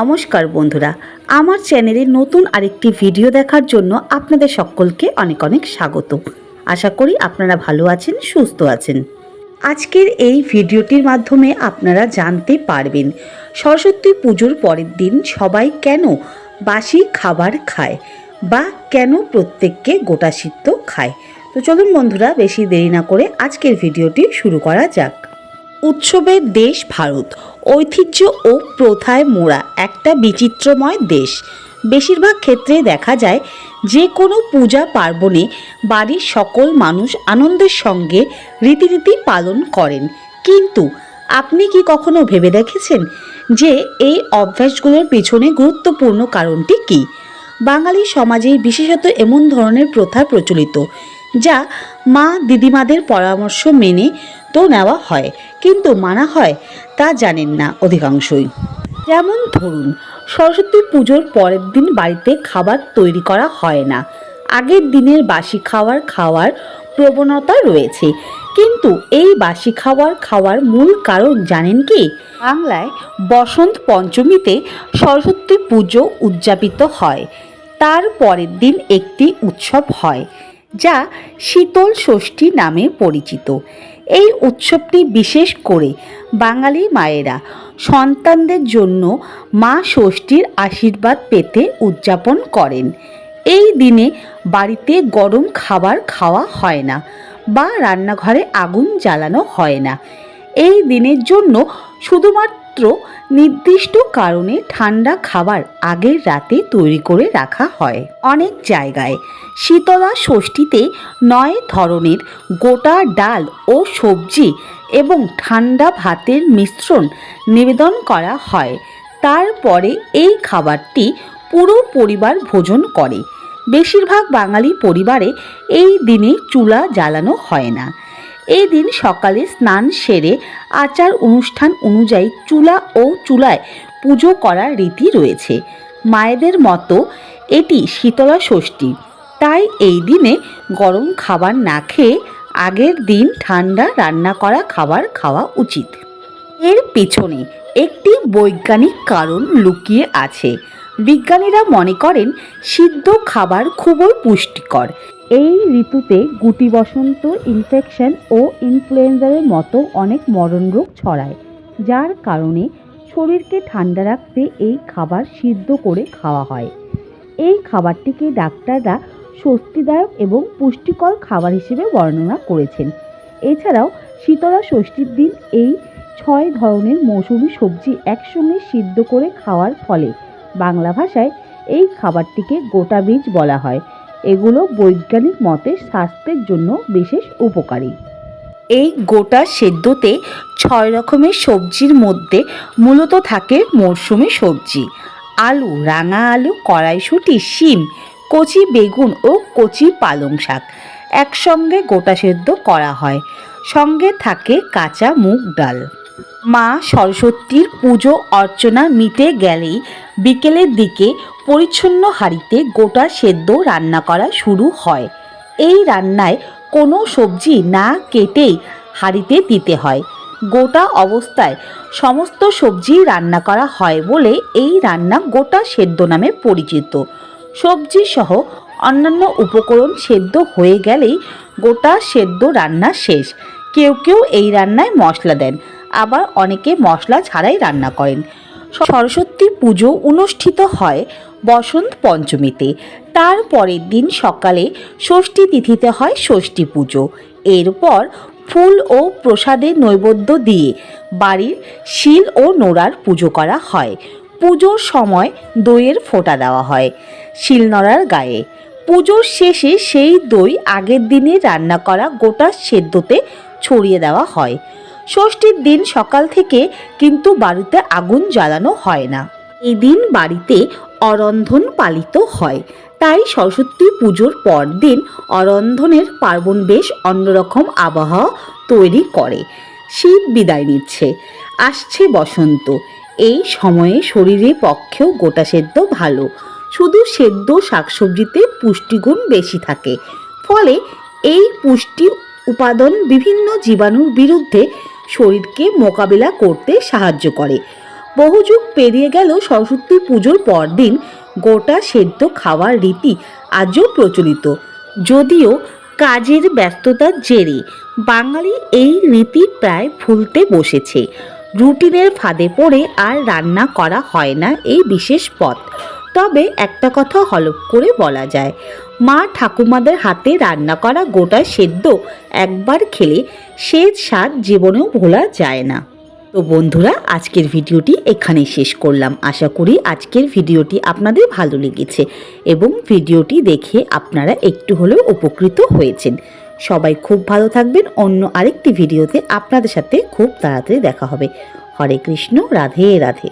নমস্কার বন্ধুরা, আমার চ্যানেলে নতুন আরেকটি ভিডিও দেখার জন্য আপনাদের সকলকে অনেক অনেক স্বাগত। আশা করি আপনারা ভালো আছেন, সুস্থ আছেন। আজকের এই ভিডিওটির মাধ্যমে আপনারা জানতে পারবেন, সরস্বতী পুজোর পরের দিন সবাই কেন বাসি খাবার খায় বা কেন প্রত্যেককে গোটা সিদ্ধ খায়। তো চলুন বন্ধুরা, বেশি দেরি না করে আজকের ভিডিওটি শুরু করা যাক। উৎসবের দেশ ভারত, ঐতিহ্য ও প্রথায় মোড়া একটা বিচিত্রময় দেশ। বেশিরভাগ ক্ষেত্রে দেখা যায় যে কোনো পূজা পার্বণে বাড়ির সকল মানুষ আনন্দের সঙ্গে রীতিনীতি পালন করেন। কিন্তু আপনি কি কখনো ভেবে দেখেছেন যে এই অভ্যাসগুলোর পেছনে গুরুত্বপূর্ণ কারণটি কী? বাঙালি সমাজে বিশেষত এমন ধরনের প্রথা প্রচলিত, যা মা দিদিমাদের পরামর্শ মেনে তো নেওয়া হয়, কিন্তু মানা হয় তা জানেন না অধিকাংশই। যেমন ধরুন, সরস্বতী পুজোর পরের দিন বাড়িতে খাবার তৈরি করা হয় না। আগের দিনের বাসি খাবার খাওয়ার প্রবণতা রয়েছে। কিন্তু এই বাসি খাবার খাওয়ার মূল কারণ জানেন কি? বাংলায় বসন্ত পঞ্চমীতে সরস্বতী পুজো উদযাপিত হয়। তার পরের দিন একটি উৎসব হয়। যা শীতল ষষ্ঠী নামে পরিচিত। এই উৎসবটি বিশেষ করে বাঙালি মায়েরা সন্তানদের জন্য মা ষষ্ঠীর আশীর্বাদ পেতে উদযাপন করেন। এই দিনে বাড়িতে গরম খাবার খাওয়া হয় না বা রান্নাঘরে আগুন জ্বালানো হয় না। এই দিনের জন্য শুধুমাত্র নির্দিষ্ট কারণে ঠান্ডা খাবার আগের রাতে তৈরি করে রাখা হয়। অনেক জায়গায় শীতলা ষষ্ঠীতে নয় ধরনের গোটা ডাল ও সবজি এবং ঠান্ডা ভাতের মিশ্রণ নিবেদন করা হয়। তারপরে এই খাবারটি পুরো পরিবার ভোজন করে। বেশিরভাগ বাঙালি পরিবারে এই দিনে চুলা জ্বালানো হয় না। এই দিন সকালে স্নান সেরে আচার অনুষ্ঠান অনুযায়ী চুলা ও চুলায় পুজো করার রীতি রয়েছে। মায়েদের মতো এটি শীতলা ষষ্ঠী। তাই এই দিনে গরম খাবার না খেয়ে আগের দিন ঠান্ডা রান্না করা খাবার খাওয়া উচিত। এর পেছনে একটি বৈজ্ঞানিক কারণ লুকিয়ে আছে। বিজ্ঞানীরা মনে করেন, সিদ্ধ খাবার খুবই পুষ্টিকর। এই ঋতুতে গুটি বসন্ত ইনফেকশন ও ইনফ্লুয়েঞ্জারের মতো অনেক মরণ রোগ ছড়ায়, যার কারণে শরীরকে ঠান্ডা রাখতে এই খাবার সিদ্ধ করে খাওয়া হয়। এই খাবারটিকে ডাক্তাররা স্বস্তিদায়ক এবং পুষ্টিকর খাবার হিসেবে বর্ণনা করেছেন। এছাড়াও শীতলা ষষ্ঠীর দিন এই ছয় ধরনের মৌসুমি সবজি একসঙ্গে সিদ্ধ করে খাওয়ার ফলে বাংলা ভাষায় এই খাবারটিকে গোটা বীজ বলা হয়। এগুলো বৈজ্ঞানিক মতে স্বাস্থ্যের জন্য বিশেষ উপকারী। এই গোটা সেদ্ধতে ছয় রকমের সবজির মধ্যে মূলত থাকে মরশুমি সবজি। আলু, রাঙা আলু, কড়াইশুঁটি, শিম, কচি বেগুন ও কচি পালং শাক একসঙ্গে গোটা সেদ্ধ করা হয়। সঙ্গে থাকে কাঁচা মুগ ডাল। মা সরস্বতীর পুজো অর্চনা মিটে গেলেই বিকেলের দিকে পরিচ্ছন্ন হাঁড়িতে গোটা সেদ্ধ রান্না করা শুরু হয়। এই রান্নায় কোনো সবজি না কেটেই হাঁড়িতে দিতে হয়। গোটা অবস্থায় সমস্ত সবজি রান্না করা হয় বলে এই রান্না গোটা সেদ্ধ নামে পরিচিত। সবজি সহ অন্যান্য উপকরণ সেদ্ধ হয়ে গেলেই গোটা সেদ্ধ রান্না শেষ। কেউ কেউ এই রান্নায় মশলা দেন। আবার অনেকে মশলা ছাড়াই রান্না করেন। সরস্বতী পুজো অনুষ্ঠিত হয় বসন্ত পঞ্চমীতে। তার পরের দিন সকালে ষষ্ঠী তিথিতে হয় ষষ্ঠী পুজো। এরপর ফুল ও প্রসাদের নৈবেদ্য দিয়ে বাড়ির শিল ও নোড়ার পুজো করা হয়। পুজোর সময় দইয়ের ফোঁটা দেওয়া হয় শিলনোড়ার গায়ে। পুজোর শেষে সেই দই আগের দিনে রান্না করা গোটা সেদ্ধতে ছড়িয়ে দেওয়া হয়। ষষ্ঠীর দিন সকাল থেকে কিন্তু বাড়িতে আগুন জ্বালানো হয় না। এই দিন বাড়িতে অরন্ধন পালিত হয়। তাই সরস্বতী পুজোর পরদিন অরন্ধনের পার্বণ বেশ অন্যরকম আবহাওয়া তৈরি করে। শীত বিদায় নিচ্ছে। আসছে বসন্ত। এই সময়ে শরীরের পক্ষেও গোটা সেদ্ধ ভালো। শুধু সেদ্ধ শাকসবজিতে পুষ্টিগুণ বেশি থাকে। ফলে এই পুষ্টি উপাদান বিভিন্ন জীবাণুর বিরুদ্ধে শরীরকে মোকাবিলা করতে সাহায্য করে। বহু যুগ পেরিয়ে গেল সরস্বতী পুজোর পরদিন, গোটা সেদ্ধ খাওয়ার রীতি আজও প্রচলিত। যদিও কাজের ব্যস্ততার জেরে বাঙালি এই রীতি প্রায় ভুলতে বসেছে। রুটিনের ফাঁদে পড়ে আর রান্না করা হয় না এই বিশেষ পদ তবে একটা কথা হলপ করে বলা যায়। মা ঠাকুমাদের হাতে রান্না করা গোটা সেদ্ধ একবার খেলে সে স্বাদ জীবনেও ভোলা যায় না। তো বন্ধুরা, আজকের ভিডিওটি এখানেই শেষ করলাম। আশা করি আজকের ভিডিওটি আপনাদের ভালো লেগেছে এবং ভিডিওটি দেখে আপনারা একটু হলেও উপকৃত হয়েছেন। সবাই খুব ভালো থাকবেন। অন্য আরেকটি ভিডিওতে আপনাদের সাথে খুব তাড়াতাড়ি দেখা হবে। হরে কৃষ্ণ, রাধে রাধে।